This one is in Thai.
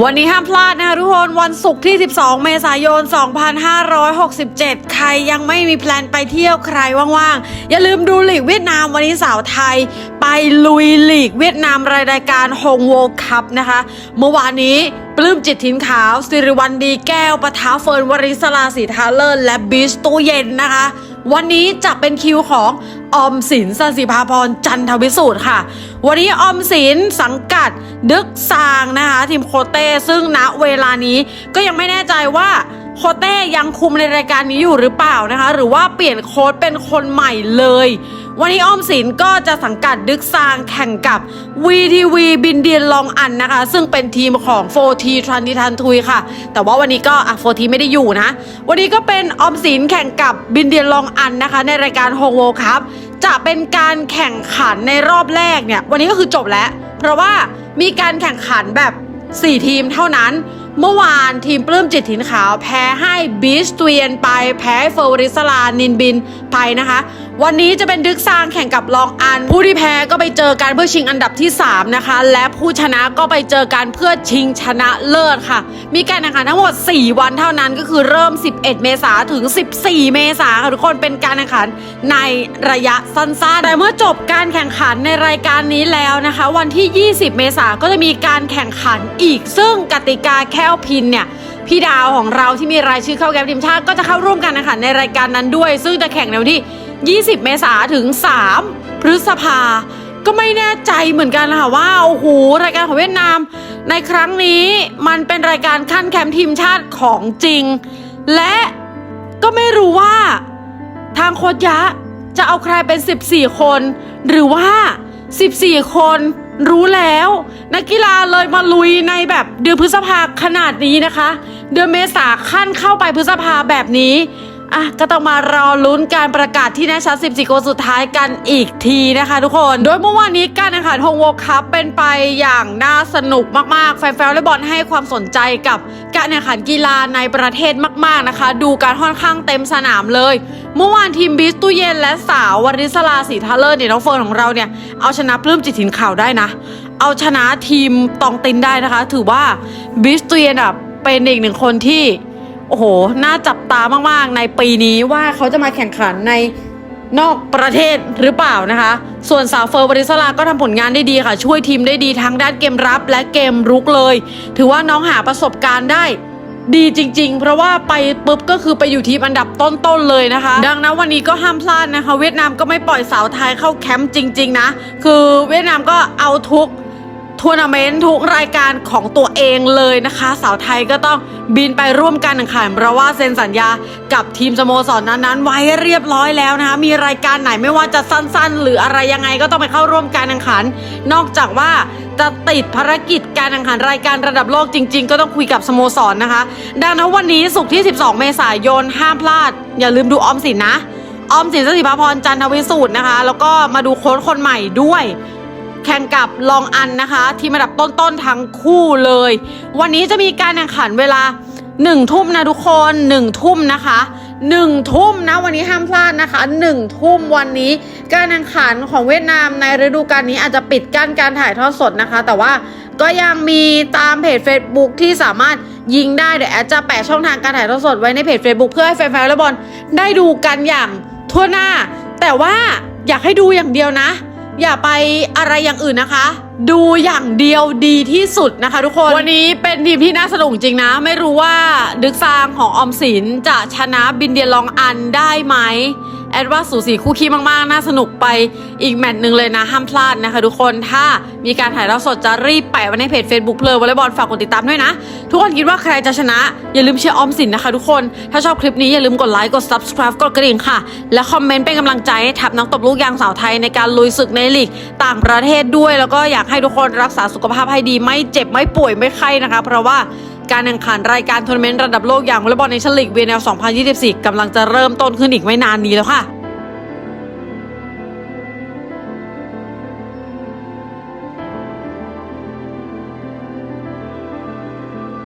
วันนี้ห้ามพลาดนะคะทุกคนวันศุกร์ที่ 12 เมษายน 2567 ใครยังไม่มีแพลนไปเที่ยวใครว่างๆ อย่าลืมดูหลีกเวียดนามวันนี้สาวไทย ไปลุยหลีกเวียดนามรายการฮงโวคัพนะคะ เมื่อวานนี้ปลื้มจิตถิ่นขาวสิริวัลดีแก้วปะท้าเฟิร์นวริศลาสีทาเลอร์และบีชตู้เย็นนะคะ วันนี้จะเป็นคิวของออมสินสันสิภาพรจันทวิสูตรค่ะ วันนี้ออมสินสังกัดดึกซางนะคะทีมโคเต้ซึ่งณเวลานี้ก็ยังไม่แน่ใจว่า โคเต้ยังคุมในรายการนี้อยู่หรือเปล่านะคะ หรือว่าเปลี่ยนโค้ดเป็นคนใหม่เลย วันนี้ออมสินก็จะสังกัดดึกซางแข่งกับ VTV บินเดียนลองอันนะคะ ซึ่งเป็นทีมของ 4T ทรันดิทันทุยค่ะ แต่ว่าวันนี้ก็อะ 4T ไม่ได้อยู่นะ วันนี้ก็เป็นออมสินแข่งกับบินเดียนลองอันนะคะ ในรายการโฮโวครับจะเป็นการแข่งขันในรอบแรกเนี่ย วันนี้ก็คือจบแล้ว เพราะว่ามีการแข่งขันแบบ 4 ทีมเท่านั้น เมื่อวานทีมปลื้มจิตถิ่นขาวแพ้ให้บีชตุเยนไปแพ้เฟอร์วริสลานินบินไปนะคะ วันนี้จะเป็นดึกซางแข่งกับลองอัน ผู้ที่แพ้ก็ไปเจอกันเพื่อชิงอันดับที่ 3 นะคะ และผู้ชนะก็ไปเจอกันเพื่อชิงชนะเลิศค่ะ มีการแข่งขันทั้งหมด 4 วันเท่านั้นก็คือเริ่ม 11 เมษาถึง 14 เมษาค่ะทุกคนเป็นการแข่งขันในระยะสั้นๆแต่เมื่อจบการแข่งขันในรายการนี้แล้วนะคะ วันที่ 20 เมษาก็จะมีการแข่งขันอีก ซึ่งกติกาแค่พินเนี่ยพี่ดาวของเราที่มีรายชื่อเข้าแกมทีมชาติก็จะเข้าร่วมกันนะคะในรายการนั้นด้วย ซึ่งจะแข่งในวันที่ 20 เมษาถึง 3 พฤษภา ก็ไม่แน่ใจเหมือนกันค่ะว่าโอ้โหรายการของเวียดนาม ในครั้งนี้มันเป็นรายการขั้นแคมป์ทีมชาติของจริง และก็ไม่รู้ว่าทางโค้ชยะจะเอาใครเป็น 14 คน หรือว่า 14 คนรู้แล้ว นักกีฬาเลยมาลุยในแบบเดือนพฤษภาขนาดนี้นะคะ เดือนเมษาขั้นเข้าไปพฤษภาแบบนี้ อะก็ต้องมารอลุ้นการประกาศที่แน่ชัด 14คนสุดท้ายกันอีกทีนะคะทุกคน โดยเมื่อวานนี้การแข่งขันฮงโวคัพเป็นไปอย่างน่าสนุกมากๆ แฟนๆวอลเลย์บอลให้ความสนใจกับการแข่งขันกีฬาในประเทศมาก ๆนะคะ ดูการค่อนข้างเต็มสนามเลย เมื่อวานทีมบิสตูเย็นและสาววริศลาสีทาเลอร์เนี่ยน้องเฟิร์นของเราเนี่ยเอาชนะปลื้มจิตถิ่นข่าวได้นะ เอาชนะทีมตองตินได้นะคะ ถือว่าบิสตูเย็นอะเป็นอีกหนึ่งคนที่ โอ้โห น่าจับตามากๆ ในปีนี้ว่าเขาจะมาแข่งขันในนอกประเทศหรือเปล่านะคะ ส่วนสาวเฟอร์บริสลาก็ทำผลงานได้ดีค่ะ ช่วยทีมได้ดีทั้งด้านเกมรับและเกมรุกเลย ถือว่าน้องหาประสบการณ์ได้ดีจริง ๆ เพราะว่าไปปุ๊บก็คือไปอยู่ทีมอันดับต้นๆเลยนะคะ ดังนั้นวันนี้ก็ห้ามพลาดนะคะ เวียดนามก็ไม่ปล่อยสาวไทยเข้าแคมป์จริง ๆ นะ คือเวียดนามก็เอาทุก ทัวร์นาเมนต์ทุกรายการของตัวเองเลยนะคะ สาวไทยก็ต้องบินไปร่วมการแข่งขันเพราะว่าเซ็นสัญญากับทีมสโมสรนั้นๆ ไว้เรียบร้อยแล้วนะคะ มีรายการไหนไม่ว่าจะสั้นๆ หรืออะไรยังไงก็ต้องไปเข้าร่วมการแข่งขัน นอกจากว่าจะติดภารกิจการแข่งขันรายการระดับโลกจริง ๆ ก็ต้องคุยกับสโมสรนะคะ ดังนั้นวันนี้ศุกร์ที่ 12 เมษายนห้ามพลาด อย่าลืมดูออมสินนะออมสินสศิภาพรจันทวิสูตรนะคะ แล้วก็มาดูโค้ชคนใหม่ด้วย แข่งกับลองอันนะคะ ทีมระดับต้นๆทั้งคู่เลย วันนี้จะมีการแข่งขันเวลาหนึ่งทุ่มนะทุกคนหนึ่งทุ่มนะคะหนึ่งทุ่มนะวันนี้ห้ามพลาดนะคะหนึ่งทุ่มวันนี้การแข่งขันของเวียดนามในฤดูกาลนี้อาจจะปิดกั้นการถ่ายทอดสดนะคะ แต่ว่าก็ยังมีตามเพจ Facebook ที่สามารถยิงได้เดี๋ยวแอดจะแปะช่องทางการถ่ายทอดสดไว้ในเพจ Facebook เพื่อให้แฟนๆวอลเลย์บอลได้ดูกันอย่างทั่วหน้า แต่ว่าอยากให้ดูอย่างเดียวนะ อย่าไปอะไรอย่างอื่นนะคะ ดูอย่างเดียวดีที่สุดนะคะ ทุกคนวันนี้เป็นทีมที่น่าสนุกจริงนะ ไม่รู้ว่าดึกซางของออมสินจะชนะบินเดียลองอันได้ไหม แอดว่าสูสีคู่ขี้มากๆ น่าสนุกไปอีกแมตช์หนึ่งเลยนะ ห้ามพลาดนะคะทุกคนถ้ามีการถ่ายทอดสดจะรีบแปะไว้ในเพจ Facebook เพลวอลเลย์บอลฝากกดติดตามด้วยนะ ทุกคนคิดว่าใครจะชนะ อย่าลืมเชียร์ออมสินนะคะทุกคน ถ้าชอบคลิปนี้อย่าลืมกดไลค์กด subscribe กดกระดิ่งค่ะ และคอมเมนต์เป็นกำลังใจให้ทัพนักตบลูกยางสาวไทยในการลุยศึกในลีกต่างประเทศด้วย แล้วก็อยากให้ทุกคนรักษาสุขภาพให้ดีไม่เจ็บไม่ป่วยไม่ไข้นะคะ เพราะว่า การแข่งขันรายการทัวร์นาเมนต์ระดับโลกอย่างวอลเลย์บอลในชั่นลีกเวียนแนล2024กำลังจะเริ่มต้นขึ้นอีกไม่นานนี้แล้วค่ะ